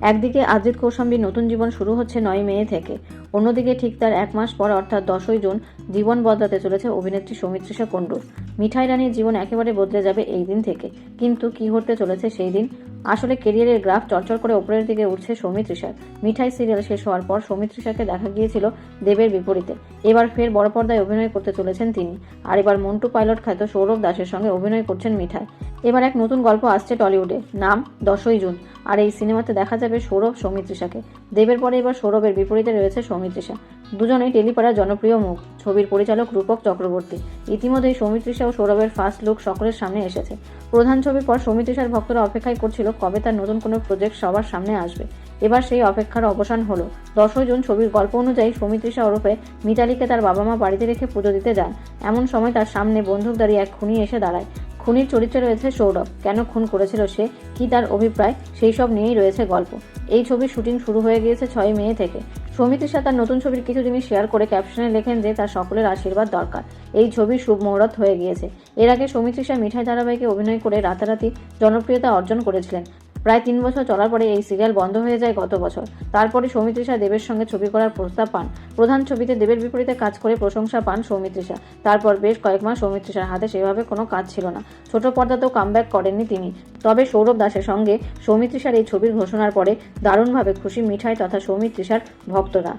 একদিকে আদিত কৌশম্বীর নতুন জীবন শুরু হচ্ছে নয় মে থেকে। অন্যদিকে ঠিক তার এক মাস পর, অর্থাৎ দশই জুন, জীবন বদলাতে চলেছে অভিনেত্রী সৌমিত্রিষা কুণ্ডুর মিঠাই রানীর জীবন একেবারে বদলে যাবে এই দিন থেকে। কিন্তু কি হতে চলেছে সেই দিন? আসলে কেরিয়ারের গ্রাফ চরচর করে ওপরের দিকে উঠছে সৌমিত্রিষার মিঠাই সিরিয়াল শেষ হওয়ার পর সৌমিত্রিষাকে দেখা গিয়েছিল দেবের বিপরীতে। এবার ফের বড় পর্দায় অভিনয় করতে চলেছেন তিনি। আর এবার মন্টু পাইলট খ্যাত সৌরভ দাসের সঙ্গে অভিনয় করছেন মিঠাই। এবার এক নতুন গল্প আসছে টলিউডে, নাম দশই জুন। আর এই সিনেমাতে দেখা যাবে সৌরভ, সৌমিত্রিষাকে। দেবের পরে এবার সৌরভের বিপরীতে রয়েছে সৌমিত্রিষা। দুজনেই টেলিপাড়ার জনপ্রিয় মুখ, ছবির পরিচালক রূপক চক্রবর্তী। ইতিমধ্যেই সৌমিত্রিষা ও সৌরভের ফার্স্ট লুক সকলের সামনে এসেছে। প্রধান ছবির পর সৌমিত্রিষার ভক্তরা অপেক্ষায় করছিল কবে তার নতুন কোনো প্রজেক্ট সবার সামনে আসবে। এবার সেই অপেক্ষার অবসান হলো। দশই জুন ছবির গল্প অনুযায়ী সৌমিত্রিষা ওরফে মিতালিকে তার বাবা মা বাড়িতে রেখে পুজো দিতে যান। এমন সময় তার সামনে বন্দুকধারী এক খুনি এসে দাঁড়ায়। খুনির চরিত্রে রয়েছে সৌরভ। কেন খুন করেছিল সে? কি তার অভিপ্রায়? সেই সব নিয়েই রয়েছে গল্প। এই ছবির শুটিং শুরু হয়ে গিয়েছে ছয় মে থেকে। সৌমিত্রিষা তার নতুন ছবির কিছু জিনিস শেয়ার করে ক্যাপশনে লেখেন যে তার সকলের আশীর্বাদ দরকার। এই ছবি শুভ মুহূর্ত হয়ে গিয়েছে। এর আগে সৌমিত্রিষা মিঠাই ধারাবাহিকে অভিনয় করে রাতারাতি জনপ্রিয়তা অর্জন করেছিলেন। প্রায় তিন বছর চলার পরে এই সিরিয়াল বন্ধ হয়ে যায় গত বছর। তারপরে সৌমিত্রিষা দেবের সঙ্গে ছবি করার প্রস্তাব পান। প্রধান ছবিতে দেবের বিপরীতে কাজ করে প্রশংসা পান সৌমিত্রিষা। তারপর বেশ কয়েক মাস সৌমিত্রিষার হাতে সেভাবে কোনো কাজ ছিল না। ছোট পর্দাতেও কামব্যাক করেননি তিনি। তবে সৌরভ দাসের সঙ্গে সৌমিত্রিষার এই ছবির ঘোষণার পরে দারুণভাবে খুশি মিঠাই তথা সৌমিত্রিষার ভক্তরা।